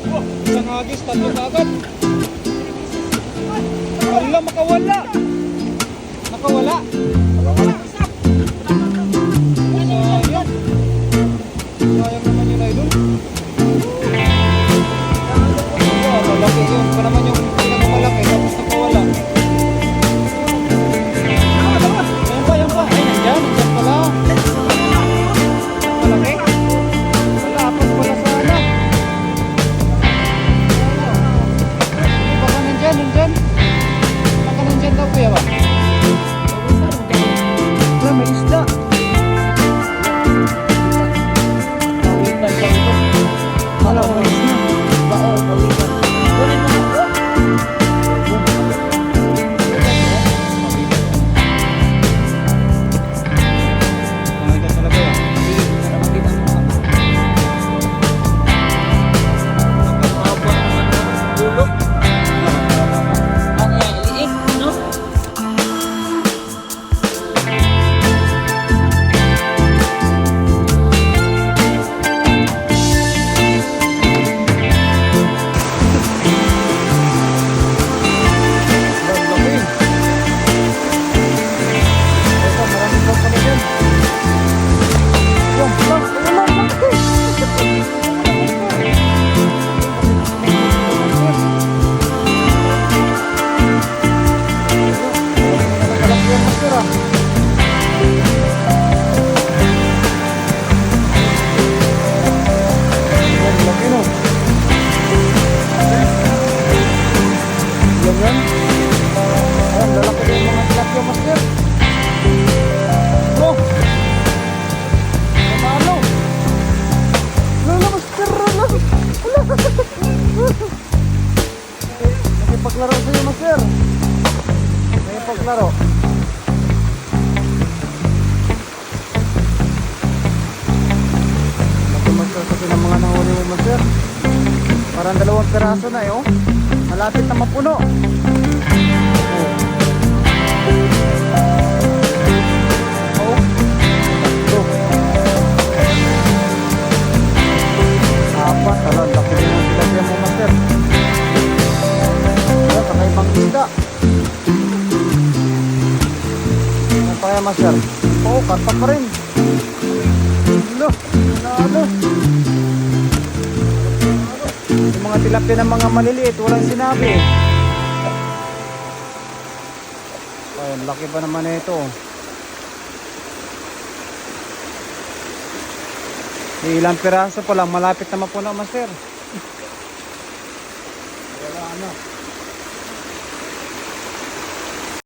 Isang agis, tatlo agad. Wala, makawala. Nakawala. Sayang. Sayang naman yun, idol. Malaki yun. Pa naman yung Nakipaglaro sa'yo, master. Nakipaglaro. Laki, master, kasi ng mga nahuli mo, master. Parang dalawang peraso na, eh, oh. Malapit na mapuno. Pa yan, master? Oo, karpa pa rin. Ano? Ano? Yung mga tilapia ng mga maliliit, walang sinabi. Ayun, laki pa naman na ito. Ilang piraso pa lang, malapit na mapuno, master. Wala ano.